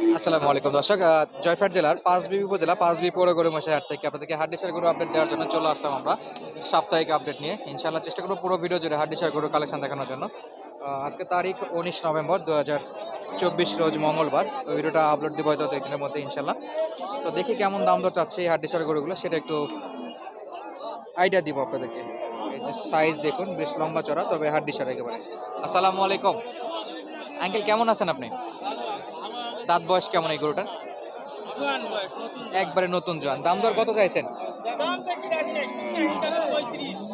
আসসালামু আলাইকুম দর্শক জয়ফাট জেলার পাঁচবিবি উপজেলা পাঁচবি পৌর গরু মশাই হাট থেকে আপনাদেরকে হাড্ডিসার গরু আপডেট দেওয়ার জন্য চলে আসলাম আমরা। সাপ্তাহিক আপডেট নিয়ে। ইনশাআল্লাহ চেষ্টা করব পুরো ভিডিও জুড়ে হাড্ডিসার গরু কালেকশন দেখানোর জন্য। আজকে তারিখ উনিশ নভেম্বর দু চব্বিশ রোজ মঙ্গলবার। তো ভিডিওটা আপলোড দিব হয়তো একদিনের মধ্যে ইনশাল্লাহ তো দেখি কেমন দাম দর চাচ্ছে এই হাড্ডিসার গরুগুলো, সেটা একটু আইডিয়া দিব আপনাদেরকে। এই যে সাইজ দেখুন, বেশ লম্বা চড়া, তবে হাড্ডিসার একেবারে। আসসালামু আলাইকুম। আঙ্কেল, কেমন আছেন আপনি? দাঁত বয়স কেমন এই গরুটার? একবারে নতুন জোয়ান। দাম দর কত চাইছেন?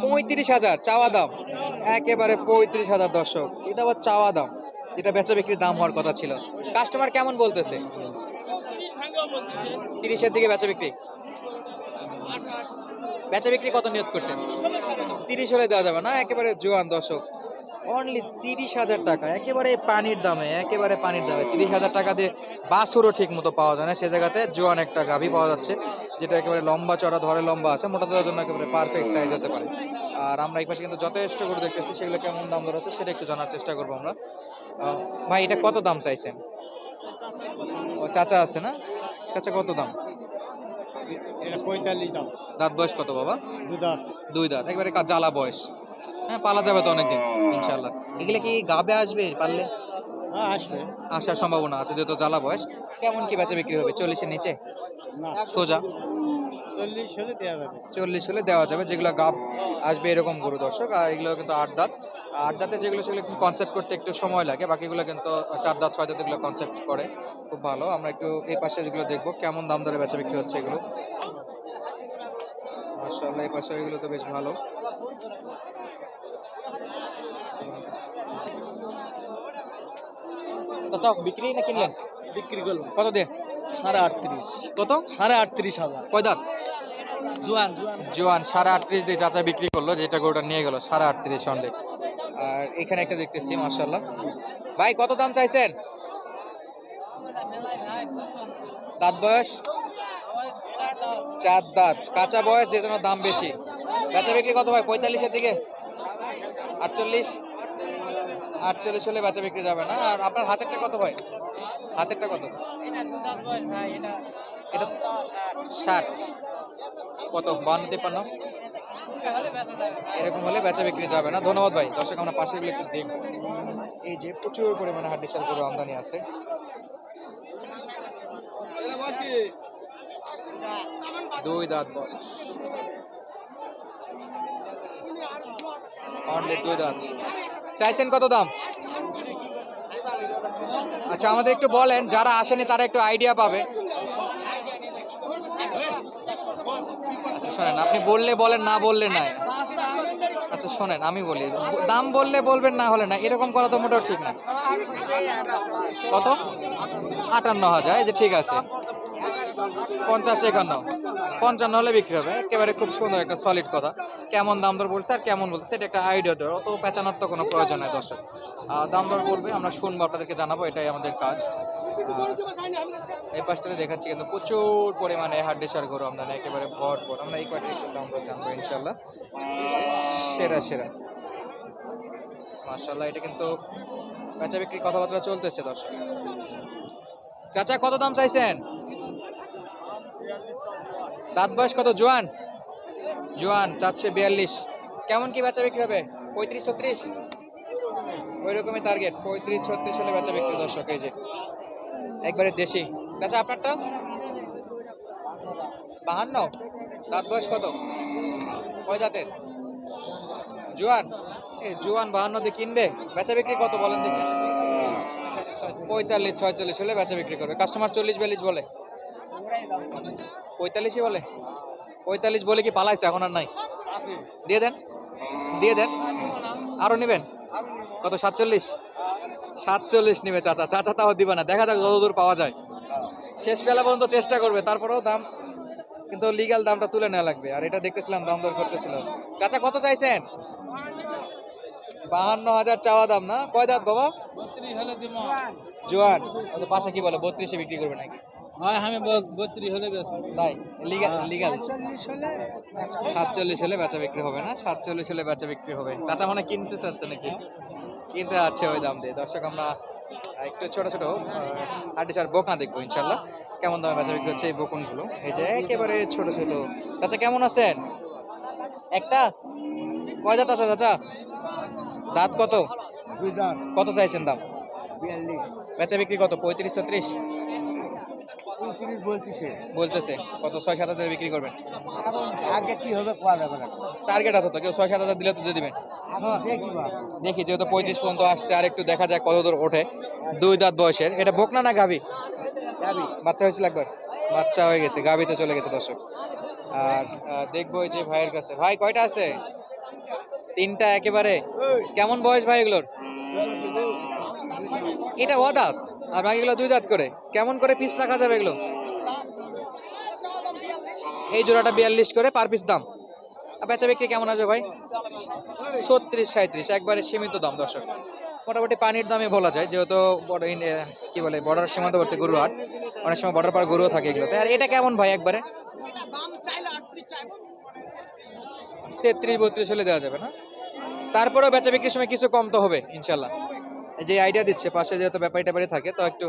পঁয়ত্রিশ। হাজার চাওয়া দাম? একেবারে পঁয়ত্রিশ হাজার দর্শক। এটা আবার চাওয়া দাম। যেটা বেচা বিক্রির দাম হওয়ার কথা ছিল। কাস্টমার কেমন বলতেছে? তিরিশের দিকে বেচা বিক্রি? বেচা বিক্রি কত নিয়োগ করছেন? তিরিশ হলে দেওয়া যাবে না? একেবারে জোয়ান দর্শক। অনলি তিরিশ হাজার টাকা। একেবারে পানির দামে একেবারে পানির দামে। তিরিশ হাজার টাকা দিয়ে বাসুরও ঠিক মতো পাওয়া যায় না। সে জায়গাতে জোয়ান একটা গাভি পাওয়া যাচ্ছে যেটা একেবারে লম্বা চড়া ধরে লম্বা আছে মোটা দেওয়ার জন্য একেবারে পারফেক্ট সাইজ হতে পারে। আর আমরা এই পাশে কিন্তু যথেষ্ট করে দেখতেছি সেগুলো কেমন দাম দর আছে সেটা একটু জানার চেষ্টা করব আমরা। ভাই এটা কত দাম চাইছেন? ও চাচা আছে না? চাচা কত দাম? পঁয়তাল্লিশ দাম। দাঁত বয়স কত বাবা? দুই দাঁত। দুই দাঁত। একবারে জ্বালা বয়স। হ্যাঁ পালা যাবে তো অনেকদিন ইনশাল্লাহ এগুলো কি গাবে আসবে পারলে? হ্যাঁ আসবে। আসার সম্ভাবনা আছে যেহেতু জ্বালা বয়স। কেমন কি বেচা বিক্রি হবে চল্লিশের নিচে? সোজা। চল্লিশ হলে দেওয়া যাবে। চল্লিশ হলে দেওয়া যাবে যেগুলো গাব আসবে এরকম গরু দর্শক আর এগুলো কিন্তু আট দাঁত। আট দাঁতে যেগুলো সেগুলো কনসেপ্ট করতে একটু সময় লাগে বাকিগুলো কিন্তু চার দাঁত ছয় দাঁত এগুলো কনসেপ্ট করে। খুব ভালো আমরা একটু এই পাশে যেগুলো দেখব কেমন দাম দরে বেচা বিক্রি হচ্ছে এগুলো। মাশাআল্লাহ এই পাশে এগুলো তো বেশ ভালো। চাচা বিক্রি না কিনলেন বিক্রি করলাম। কত দিয়ে? সাড়ে আটত্রিশ। কত? সাড়ে আটত্রিশ হাজার। কয় দাঁত? জোয়ান। জোয়ান সাড়ে আটত্রিশ দিয়ে চাচা বিক্রি করল যেটা গরুটা নিয়ে গেল সাড়ে আটত্রিশ সন্ডে আর এখানে একটা দেখতেছি মার্শাল্লাহ ভাই কত দাম চাইছেন? দাঁত বয়স? চার দাঁত। কাঁচা বয়স যে জন্য দাম বেশি। বেচা বিক্রি কত ভাই? পঁয়তাল্লিশের দিকে? আটচল্লিশ? আটচল্লিশ হলে বেচা বিক্রি যাবে না। আর আপনার হাতেরটা কত ভাই? হাতেরটা কত? এটা ষাট। কত? বান্ন তিপ্পান্ন? এরকম হলে বেচা বিক্রি যাবে না। ধন্যবাদ ভাই। দর্শক, আমরা পাশেরগুলো একটু দেখব। এই যে প্রচুর পরিমাণে হাড্ডি সার গরু আমদানি আছে। দুই দাঁত বয়স। অনলি দুই দাঁত। চাইছেন কত দাম? আচ্ছা আমাদের একটু বলেন, যারা আসেনি তারা একটু আইডিয়া পাবে। আচ্ছা শোনেন, আপনি বললে বলেন, না বললে নাই। আচ্ছা শোনেন, আমি বলি, দাম বললে বলবেন, না হলে না এরকম করা তো মোটেও ঠিক না। কত? আটান্ন হাজার, এই যে ঠিক আছে। পঞ্চাশ একান্ন। পঞ্চান্ন হলে বিক্রি হবে। একেবারে খুব সুন্দর একটা সলিড কথা। কেমন দাম দর বলছে আর কেমন বলছে সেটা একটা আইডিয়া দেওয়ার। অত পেঁচানোর তো কোনো প্রয়োজন নাই দর্শক। দাম দর বলবে, আমরা শুনব, আপনাদেরকে জানাব, এটাই আমাদের কাজ। এই পাশটাতে দেখাচ্ছি কিন্তু প্রচুর পরিমাণে হাড্ডিসার গরু আমদানি, একেবারে ভরপুর। আমরা এই কয়টার একটু দাম দর জানব ইনশাল্লাহ সেরা সেরা। মার্শাল্লাহ এটা কিন্তু বেচা বিক্রি কথাবার্তা চলতেছে দর্শক। চাচা, কত দাম চাইছেন? দাঁত বয়স কত, জোয়ান? জোয়ান, চাচ্ছে বিয়াল্লিশ। কেমন কি বেচা বিক্রি হবে? পঁয়ত্রিশ, ছত্রিশ? ওই রকমই টার্গেট পঁয়ত্রিশ, ছত্রিশ হলে বেচা বিক্রি দর্শক, এই যে। একবারে দেশি। চাচা, আপনারটা? বাহান্ন। দাঁত বয়স কত? কয় দাঁতের? জোয়ান? এই জোয়ান বাহান্ন দিয়ে কিনবে? বেচা বিক্রি কত বলেন দেখি। পঁয়তাল্লিশ, ছয়চল্লিশ হলে বেচা বিক্রি করবে। কাস্টমার চল্লিশ, বিয়াল্লিশ বলে। পঁয়তাল্লিশই বলে? পঁয়তাল্লিশ বলে কি পালাইছে এখন আর নাই? দিয়ে দেন। দিয়ে দেন। আরও নেবেন? কত সাতচল্লিশ? সাতচল্লিশ নেবে চাচা। চাচা তাও দিবে না। দেখা যাক যতদূর পাওয়া যায়। শেষ বেলা পর্যন্ত চেষ্টা করবে। তারপরেও দাম কিন্তু লিগাল দামটা তুলে নেওয়া লাগবে। আর এটা দেখতেছিলাম দাম দর করতেছিল। চাচা কত চাইছেন? বাহান্ন হাজার চাওয়া দাম না? কয় দাঁত বাবা? জোয়ান। পাশে কি বলে বত্রিশে বিক্রি করবে নাকি? হয় আমি বত্রিশ হলে তাই? Legal legal. সাতচল্লিশ হলে বেচা বিক্রি হবে না? সাতচল্লিশ হলে বেচা বিক্রি হবে। চাচা মানে কিনতে চাচ্ছে নাকি? কিনতে আছে ওই দাম দিয়ে। দর্শক আমরা একটু ছোট ছোট আর্টিসার বকনা দেখব ইনশাল্লাহ। কেমন দামে বেচা বিক্রি হচ্ছে এই বকনগুলো? এই যে একেবারে ছোট ছোট। চাচা কেমন আছেন? একটা? কয় দাঁত আছে চাচা? দাঁত কত? কত চাইছেন দাম? বেচা বিক্রি কত? পঁয়ত্রিশ ছত্রিশ? উনত্রিশ বলতেছে। বলতেছে কত? ছয় সাত হাজার বিক্রি করবেন। এখন আগে কি হবে কোয়া যাবে না। টার্গেট আছে তো কেউ ছয় সাত হাজার দিলে তো দিয়ে দিবেন দেখি যেহেতু পঁয়ত্রিশ পর্যন্ত আসছে আর একটু দেখা যায় কত দূর ওঠে। দুই দাঁত বয়সের। এটা বকনা না গাভি? বাচ্চা হয়েছিল একবার? বাচ্চা হয়ে গেছে গাভিতে চলে গেছে দর্শক। আর দেখব যে ভাইয়ের কাছে। ভাই কয়টা আছে? তিনটা একেবারে। কেমন বয়স ভাই এগুলোর? এটা ও দাঁত আর বাকিগুলো দুই দাঁত করে। কেমন করে পিস রাখা যাবে এগুলো? এই জোড়াটা বিয়াল্লিশ করে পার পিস দাম। বেচা বিক্রি কেমন আসবে ভাই? ছত্রিশ সাঁত্রিশ একবারে সীমিত দাম, দর্শক। মোটামুটি পানির দামে বলা যায়, যেহেতু বড় কি বলে বর্ডার সীমান্তবর্তী গরু হাট অনেক সময় বর্ডার পার গরুও থাকে এগুলোতে। আর এটা কেমন ভাই একবারে? তেত্রিশ বত্রিশ হলে দেওয়া যাবে না? তারপরেও বেচা বিক্রির সময় কিছু কম তো হবে, ইনশাল্লাহ। যে আইডিয়া দিচ্ছে পাশে যেহেতু ব্যাপারী ট্যাপারি থাকে তো একটু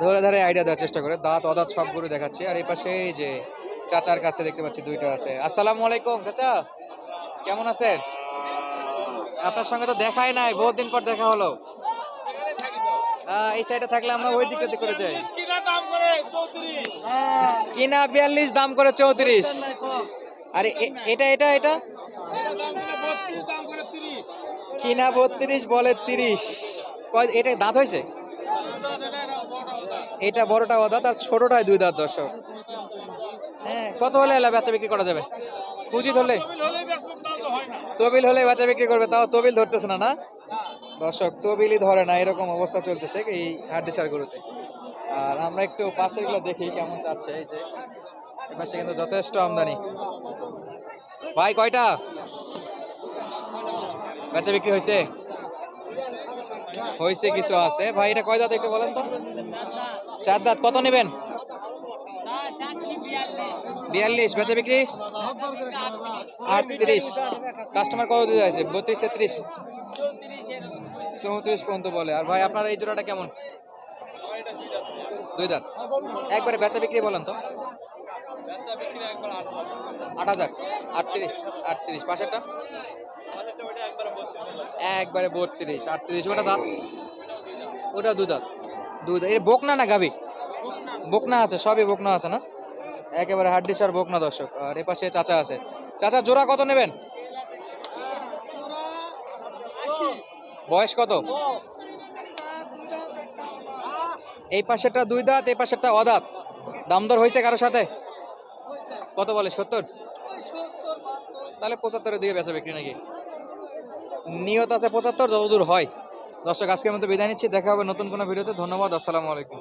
ধরে ধরে আইডিয়া দেওয়ার চেষ্টা করে। দাঁত অদাঁত সব গরু দেখাচ্ছে। আর এই পাশে এই যে চাচার কাছে দেখতে পাচ্ছি দুইটা আছে। আসসালামু আলাইকুম চাচা। কেমন আছেন? আপনার সঙ্গে তো দেখাই নাই বহুত দিন পর দেখা হলো। এই সাইডে থাকলে আমরা ওই দিকটা করে যাই। কিনা বিয়াল্লিশ দাম করে চৌত্রিশ। আরে এ- এটা এটা এটা? কিনা বত্রিশ বলে তিরিশ। এটা দাঁত হয়েছে? এটা বড়টা ও দাঁত আর ছোটটাই দুই দাঁত, দর্শক। হ্যাঁ কত হলে এলা বেচা বিক্রি করা যাবে? পুঁজি ধরলে তবিল হলে বেচা বিক্রি করবে, তাও তবিল ধরতেছে না না? দর্শক, তবিলই ধরে না, এরকম অবস্থা চলতেছে এই হাড্ডিসার গরুতে। আর আমরা একটু পাশেরগুলো দেখি কেমন চাচ্ছে, এই যে এপাশে কিন্তু যথেষ্ট আমদানি। ভাই, কয়টা? বেচা বিক্রি হয়েছে? হয়েছে কিছু আছে। ভাই, এটা কয় দাঁত একটু বলেন তো? চার দাঁত। কত নেবেন? বিয়াল্লিশ। বেচা বিক্রি? আটত্রিশ। কাস্টমার কত দিতে আছে বত্রিশ, তেত্রিশ? চৌত্রিশ পর্যন্ত বলে। আর ভাই, আপনার এই জোড়াটা কেমন? দুই দাঁত। একবারে বেচা বিক্রি বলেন তো। আট হাজার। আটত্রিশ আটত্রিশ। পাশেরটা? একবারে বত্রিশ, আটত্রিশ, ওটা দাঁত। ওটা দু দাঁত। দু দাঁত। এটা বকনা না গাবি বকনা আছে, সবই বকনা আছে না? একেবারে হাড্ডিসার বকনা, দর্শক। আর এ পাশে চাচা আছে। চাচা, জোড়া কত নেবেন? বয়স কত? এই পাশেরটা দুই দাঁত, এই পাশেরটা অদাঁত। দাম দর হয়েছে কারোর সাথে? কত বলে? সত্তর? তাহলে পঁচাত্তরের দিকে বেচা বিক্রি নাকি? নিয়ত আছে পঁচাত্তর, যতদূর হয়। দর্শক, আজকের মতো বিদায় নিচ্ছি। দেখা হবে নতুন কোনো ভিডিওতে। ধন্যবাদ, আসসালামু আলাইকুম।